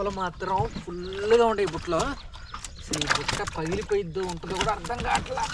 చేపలు మాత్రం ఫుల్గా ఉంటాయి బుట్టలో. అసలు ఈ బుట్ట పగిలిపోయిద్దో ఉంటుందో కూడా అర్థం కావట్లా.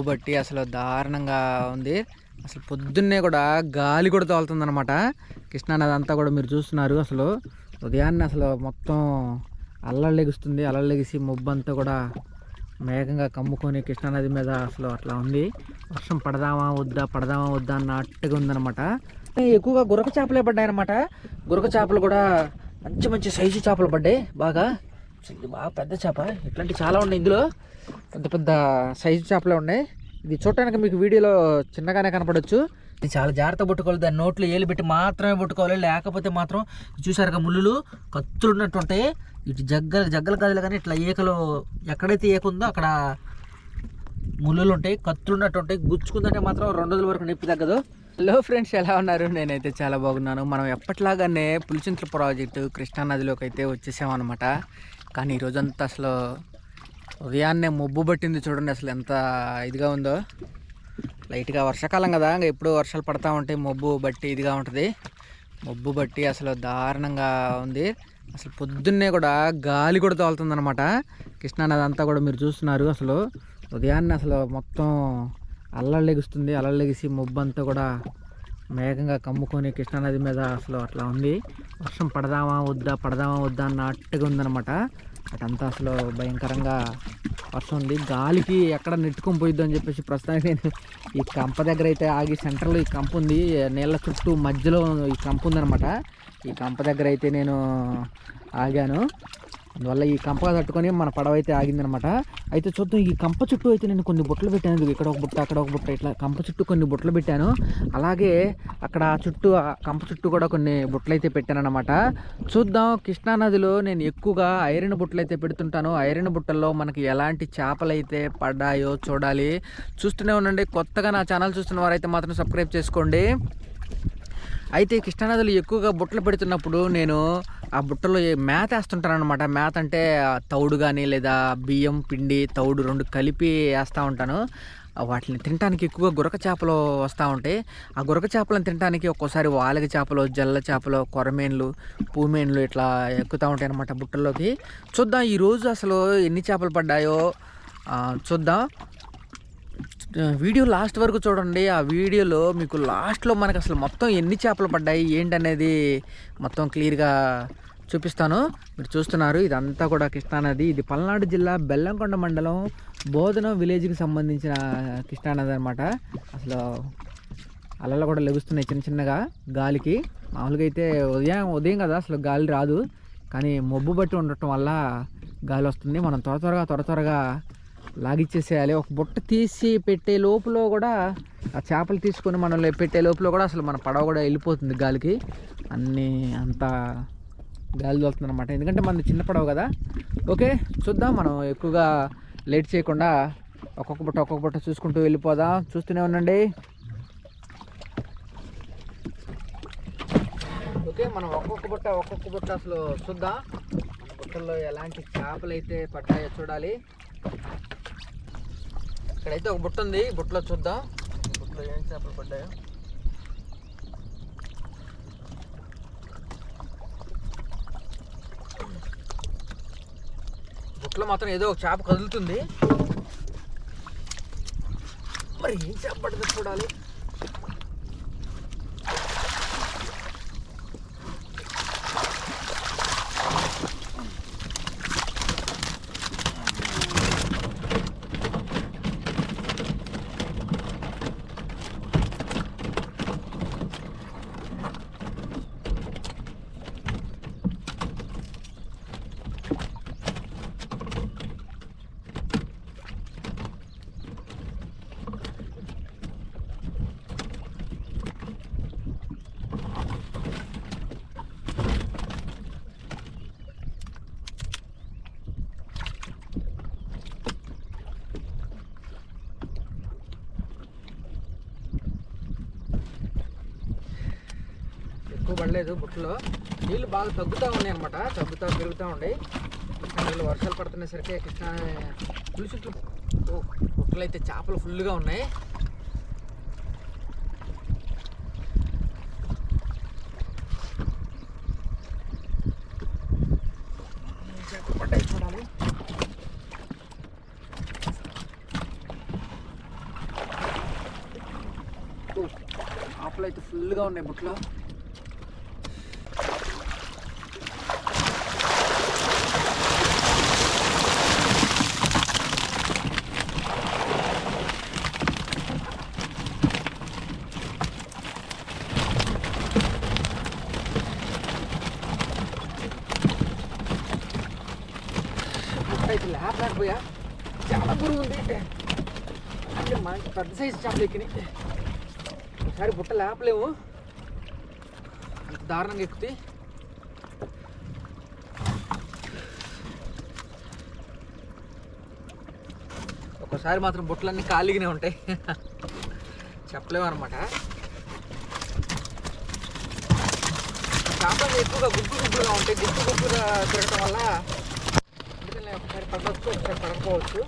మబ్బు బట్టి అసలు దారుణంగా ఉంది. అసలు పొద్దున్నే కూడా గాలి కూడా తోలుతుంది అనమాట కృష్ణానది అంతా కూడా మీరు చూస్తున్నారు అసలు. ఉదయాన్నే అసలు మొత్తం అల్లలెగుస్తుంది అల్లలెగిసి మబ్బు అంతా కూడా మేఘంగా కమ్ముకొని కృష్ణానది మీద అసలు అట్లా ఉంది. వర్షం పడదామా వద్దా పడదామా వద్దా అన్నట్టుగా ఉందన్నమాట. ఎక్కువగా గురక చేపలే పడ్డాయి అనమాట గురక చేపలు కూడా మంచి మంచి సైజు చేపలు పడ్డాయి బాగా. ఇది బాగా పెద్ద చేప. ఇట్లాంటివి చాలా ఉన్నాయి ఇందులో. పెద్ద పెద్ద సైజు చేపలే ఉన్నాయి. ఇది చూడటానికి మీకు వీడియోలో చిన్నగానే కనపడవచ్చు ఇది చాలా జాగ్రత్త పట్టుకోవాలి. దాని నోట్లో ఏలు పెట్టి మాత్రమే పట్టుకోవాలి. లేకపోతే మాత్రం చూసారుగా ముళ్ళులు కత్తులు ఉన్నట్టు ఉంటాయి. ఇటు జగ్గలు జగ్గలు కాదులే కానీ ఇట్లా ఏకలు ఎక్కడైతే ఏక ఉందో అక్కడ ముళ్ళులు ఉంటాయి కత్తులు ఉన్నట్టు ఉంటాయి. గుచ్చుకుందంటే మాత్రం రెండు రోజుల వరకు నొప్పి తగ్గదు. హలో ఫ్రెండ్స్ ఎలా ఉన్నారు? నేనైతే చాలా బాగున్నాను. మనం ఎప్పటిలాగానే పులిచింతల ప్రాజెక్టు కృష్ణానదిలోకి అయితే వచ్చేసామన్నమాట. కానీ ఈ రోజంతా అసలు ఉదయాన్నే మబ్బు పట్టింది చూడండి అసలు ఎంత ఇదిగా ఉందో. లైట్గా వర్షాకాలం కదా ఇంకా ఎప్పుడు వర్షాలు పడతా ఉంటాయి మబ్బు బట్టి ఇదిగా ఉంటుంది. మబ్బు బట్టి అసలు దారుణంగా ఉంది. అసలు పొద్దున్నే కూడా గాలి కూడా తోలుతుంది అనమాట కృష్ణానది అంతా కూడా మీరు చూస్తున్నారు అసలు. ఉదయాన్నే అసలు మొత్తం అల్లలెగుస్తుంది అల్లలెగిసి మబ్బు అంతా కూడా మేఘంగా కమ్ముకొని కృష్ణానది మీద అసలు అట్లా ఉంది. వర్షం పడదామా వద్దా పడదామా వద్దా అన్నట్టుగా ఉందన్నమాట. అటంతా అసలు భయంకరంగా వర్షం ఉంది. గాలికి ఎక్కడ నెట్టుకొని పోయిద్దు అని చెప్పేసి ప్రస్తుతానికి నేను ఈ కంప దగ్గర అయితే ఆగి సెంటర్లో ఈ కంప ఉంది. నీళ్ళ చుట్టూ మధ్యలో ఈ కంప ఉందన్నమాట. ఈ కంప దగ్గర అయితే నేను ఆగాను. అందువల్ల ఈ కంప తట్టుకొని మన పడవ అయితే ఆగిందనమాట. అయితే చూద్దాం ఈ కంప చుట్టూ అయితే నేను కొన్ని బుట్టలు పెట్టాను. ఇక్కడ ఒక బుట్ట అక్కడ ఒక బుట్ట ఇట్లా కంప చుట్టూ కొన్ని బుట్టలు పెట్టాను. అలాగే అక్కడ ఆ చుట్టూ ఆ కంప చుట్టూ కూడా కొన్ని బుట్టలు అయితే పెట్టాను అనమాట చూద్దాం కృష్ణానదిలో నేను ఎక్కువగా ఐరన్ బుట్టలు అయితే పెడుతుంటాను. ఐరన్ బుట్టల్లో మనకి ఎలాంటి చేపలు అయితే పడ్డాయో చూడాలి. చూస్తూనే ఉండండి. కొత్తగా నా ఛానల్ చూస్తున్న వారైతే మాత్రం సబ్స్క్రైబ్ చేసుకోండి. అయితే కృష్ణానదిలో ఎక్కువగా బుట్టలు పెడుతున్నప్పుడు నేను ఆ బుట్టలో మేత వేస్తుంటాను అనమాట మేత అంటే తౌడు కానీ లేదా బియ్యం పిండి తౌడు రెండు కలిపి వేస్తూ ఉంటాను. వాటిని తినడానికి ఎక్కువగా గురక చేపలు వస్తూ ఉంటాయి. ఆ గురక చేపలను తినడానికి ఒక్కోసారి వాలగ చేపలు జల్ల చేపలు కొరమేన్లు పూమేన్లు ఇట్లా ఎక్కుతూ ఉంటాయి అనమాట బుట్టల్లోకి. చూద్దాం ఈరోజు అసలు ఎన్ని చేపలు పడ్డాయో చూద్దాం. వీడియో లాస్ట్ వరకు చూడండి. ఆ వీడియోలో మీకు లాస్ట్లో మనకు అసలు మొత్తం ఎన్ని చేపలు పడ్డాయి ఏంటనేది మొత్తం క్లియర్గా చూపిస్తాను. మీరు చూస్తున్నారు ఇదంతా కూడా కృష్ణానది ఇది పల్నాడు జిల్లా బెల్లంకొండ మండలం బోధన విలేజ్కి సంబంధించిన కృష్ణానది అనమాట అసలు అలలు కూడా లెగుస్తున్నాయి చిన్న చిన్నగా గాలికి. మామూలుగా అయితే ఉదయం ఉదయం కదా అసలు గాలి రాదు. కానీ మబ్బు బట్టి ఉండటం వల్ల గాలి వస్తుంది. మనం త్వర త్వరగా త్వర త్వరగా లాగిచ్చేసేయాలి. ఒక బుట్ట తీసి పెట్టే లోపల కూడా ఆ చేపలు తీసుకొని మనం లే- పెట్టే లోపల కూడా అసలు మన పడవ కూడా వెళ్ళిపోతుంది గాలికి. అన్నీ అంత గాలి తోలుతుంది అనమాట ఎందుకంటే మనది చిన్న పడవ కదా. ఓకే చూద్దాం. మనం ఎక్కువగా లేట్ చేయకుండా ఒక్కొక్క బుట్ట ఒక్కొక్క బుట్ట చూసుకుంటూ వెళ్ళిపోదాం. చూస్తూనే ఉండండి. ఓకే మనం ఒక్కొక్క బుట్ట ఒక్కొక్క బుట్ట అసలు చూద్దాం. బుట్టల్లో ఎలాంటి చేపలు అయితే పడ్డాయో చూడాలి. ఇక్కడైతే ఒక బుట్ట ఉంది. బుట్టలో చూద్దాం. బుట్టలో ఏం చేపలు పడ్డాయో. బుట్టలో మాత్రం ఏదో ఒక చేప కదులుతుంది. మరి ఏం చేప పడుతుంది చూడాలి. ఎక్కువ పడలేదు బుట్టలో. నీళ్ళు బాగా తగ్గుతూ ఉన్నాయి అనమాట తగ్గుతూ పెరుగుతూ ఉన్నాయి. నీళ్ళు వర్షాలు పడుతున్నసరికి కృష్ణా ఫుల్ చుట్టూ బుట్టలు అయితే చేపలు ఫుల్గా ఉన్నాయి. చేపలు అయితే ఫుల్గా ఉన్నాయి బుట్టలో బుట్ట అయితే పోయా? చాలా బరువు ఉంది. అంటే మంచి పెద్ద సైజు చేపలు ఎక్కినాయి. ఒకసారి బుట్ట లేపలేము. అంత దారుణంగా ఎక్కుతాయి ఒక్కోసారి మాత్రం బుట్టలన్నీ ఖాళీగానే ఉంటాయి. చెప్పలేము అనమాట చేపలు ఎక్కువగా గుంపులు గుడ్డుగా ఉంటాయి. గుంపు గుంపులుగా తిరగడం వల్ల అందుకని ఒకసారి పడవచ్చు ఒకసారి పడకపోవచ్చు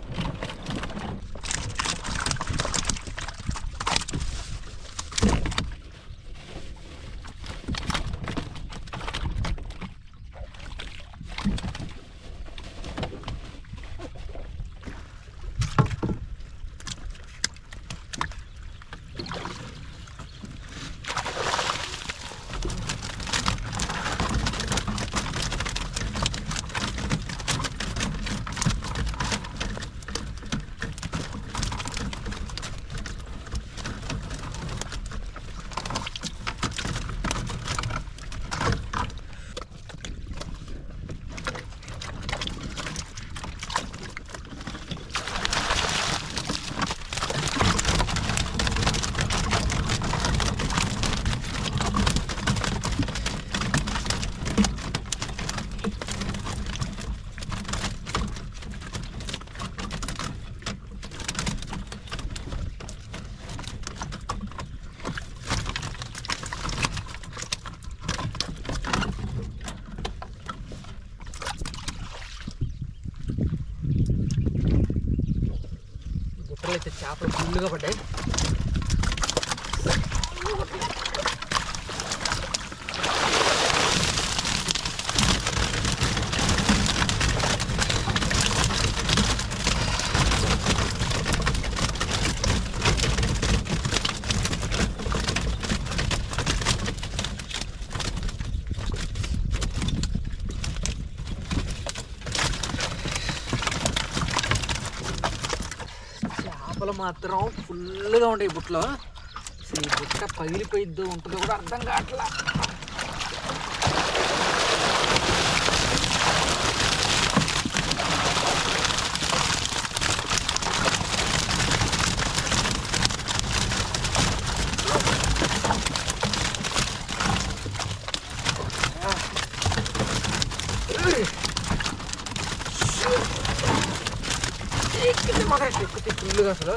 బుట్టలు అయితే చేపలు ఫుల్గా పడ్డాయి చేపలు మాత్రం ఫుల్గా ఉంటాయి బుట్టలో. అసలు ఈ బుట్ట పగిలిపోయిద్దో ఉంటుందో కూడా అర్థం కావట్లా. ఎక్కితే మాత్రం ఎక్కితే ఫుల్గా అసలు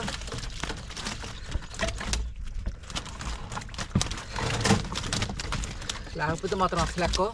లేకపోతే మాత్రం అసలు ఎక్కువ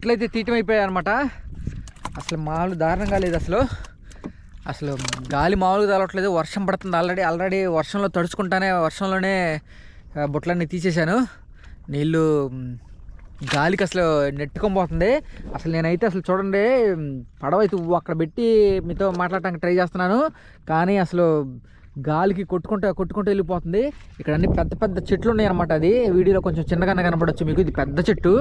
బుట్టలు అయితే తీయటం అయిపోయాయి అనమాట అసలు మామూలు దారుణంగా లేదు అసలు. అసలు గాలి మామూలుగా తగలట్లేదు వర్షం పడుతుంది ఆల్రెడీ ఆల్రెడీ వర్షంలో తడుచుకుంటానే వర్షంలోనే బుట్లన్నీ బుట్టలన్నీ తీసేశాను. నీళ్ళు గాలికి అసలు నెట్టుకొని పోతుంది అసలు నేనైతే అసలు చూడండి పడవ అయితే అక్కడ పెట్టి మీతో మాట్లాడటానికి ట్రై చేస్తున్నాను. కానీ అసలు గాలికి కొట్టుకుంటూ కొట్టుకుంటూ వెళ్ళిపోతుంది. ఇక్కడ అన్ని పెద్ద పెద్ద చెట్లు ఉన్నాయి అనమాట అది. వీడియోలో కొంచెం చిన్నగానే కనపడవచ్చు మీకు. ఇది పెద్ద చెట్టు.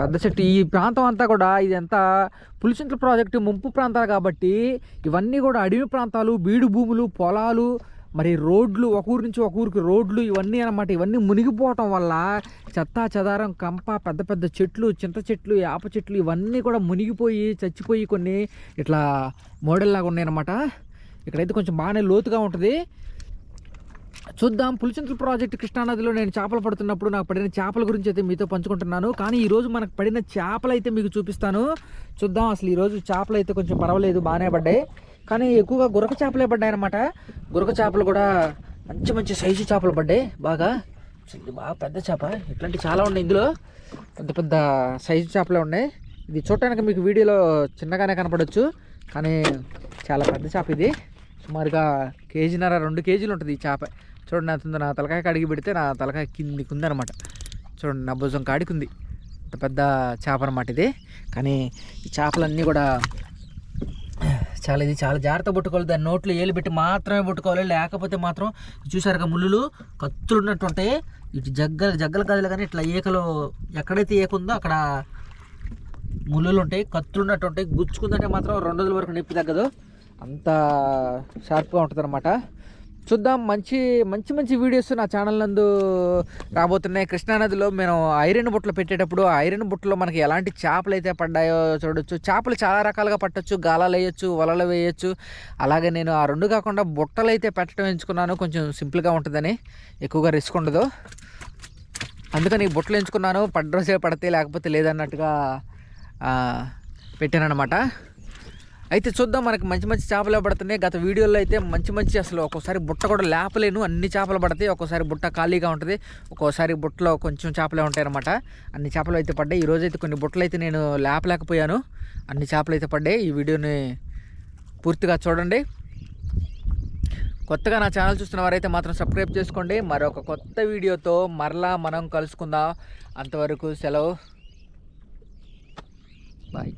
పెద్ద చెట్టు. ఈ ప్రాంతం అంతా కూడా ఇది అంతా పులిచింతల ప్రాజెక్టు ముంపు ప్రాంతాలు కాబట్టి ఇవన్నీ కూడా అడవి ప్రాంతాలు బీడు భూములు పొలాలు మరి రోడ్లు ఒక ఊరి నుంచి ఒక ఊరికి రోడ్లు ఇవన్నీ అనమాట ఇవన్నీ మునిగిపోవటం వల్ల చెత్త చెదారం కంప పెద్ద పెద్ద చెట్లు చింత చెట్లు యాప చెట్లు ఇవన్నీ కూడా మునిగిపోయి చచ్చిపోయి కొన్ని ఇట్లా మోడల్లాగా ఉన్నాయన్నమాట. ఇక్కడైతే కొంచెం బాగానే లోతుగా ఉంటుంది. చూద్దాం. పులిచింతల ప్రాజెక్ట్ కృష్ణానదిలో నేను చేపలు పడుతున్నప్పుడు నాకు పడిన చేపల గురించి అయితే మీతో పంచుకుంటున్నాను. కానీ ఈరోజు మనకు పడిన చేపలు అయితే మీకు చూపిస్తాను. చూద్దాం అసలు ఈరోజు చేపలు అయితే కొంచెం పర్వాలేదు బాగానే పడ్డాయి. కానీ ఎక్కువగా గురక చేపలే పడ్డాయి అనమాట గురక చేపలు కూడా మంచి మంచి సైజు చేపలు పడ్డాయి బాగా. ఇది బాగా పెద్ద చేప. ఇట్లాంటి చాలా ఉన్నాయి ఇందులో. పెద్ద పెద్ద సైజు చేపలే ఉన్నాయి. ఇది చూడటానికి మీకు వీడియోలో చిన్నగానే కనపడవచ్చు కానీ చాలా పెద్ద చేప ఇది. సుమారుగా కేజీన్నర రెండు కేజీలు ఉంటుంది ఈ చేప. చూడండి అంత నా తలకాయ కడిగి పెడితే నా తలకాయ కిందికి ఉందన్నమాట. చూడండి నా భుజం కాడికి ఉంది అంత పెద్ద చేప అనమాట ఇది. కానీ ఈ చేపలన్నీ కూడా చాలా ఇది చాలా జాగ్రత్త పట్టుకోవాలి. దాని నోట్లో ఏలు పెట్టి మాత్రమే పట్టుకోవాలి. లేకపోతే మాత్రం చూసారుగా ముళ్ళులు? కత్తులు ఉన్నట్టు ఉంటాయి ఇటు జగ్గలు జగ్గల కాదులు కానీ ఇట్లా ఏకలు ఎక్కడైతే ఏక ఉందో అక్కడ ముళ్ళులు ఉంటాయి. కత్తులు ఉన్నట్టు ఉంటాయి గుచ్చుకుందంటే మాత్రం రెండు రోజుల వరకు నొప్పి తగ్గదు. అంత షార్ప్గా ఉంటుంది అనమాట చూద్దాం మంచి మంచి మంచి వీడియోస్ నా ఛానల్ నందు రాబోతున్నాయి. కృష్ణానదిలో మేము ఐరన్ బుట్టలు పెట్టేటప్పుడు ఆ ఐరన్ బుట్టలో మనకి ఎలాంటి చేపలు అయితే పడ్డాయో చూడొచ్చు. చేపలు చాలా రకాలుగా పట్టొచ్చు. గాలాలు వేయచ్చు వలలు వేయచ్చు. అలాగే నేను ఆ రెండు కాకుండా బుట్టలు అయితే పెట్టడం ఎంచుకున్నాను. కొంచెం సింపుల్గా ఉంటుందని. ఎక్కువగా రిస్క్ ఉండదు. అందుకని బుట్టలు ఎంచుకున్నాను. పడ్డసే పడితే లేకపోతే లేదన్నట్టుగా పెట్టానమాట అయితే చూద్దాం మనకి మంచి మంచి చేపలు పడుతున్నాయి. గత వీడియోలో అయితే మంచి మంచి అసలు ఒక్కోసారి బుట్ట కూడా లేపలేను. అన్ని చేపలు పడతాయి. ఒక్కోసారి బుట్ట ఖాళీగా ఉంటుంది. ఒక్కోసారి బుట్టలో కొంచెం చేపలే ఉంటాయి అనమాట అన్ని చేపలు అయితే పడ్డాయి. ఈరోజు అయితే కొన్ని బుట్టలు అయితే నేను లేపలేకపోయాను. అన్ని చేపలు అయితే పడ్డాయి. ఈ వీడియోని పూర్తిగా చూడండి. కొత్తగా నా ఛానల్ చూస్తున్న వారైతే మాత్రం సబ్స్క్రైబ్ చేసుకోండి. మరొక కొత్త వీడియోతో మరలా మనం కలుసుకుందాం. అంతవరకు సెలవు. బాయ్.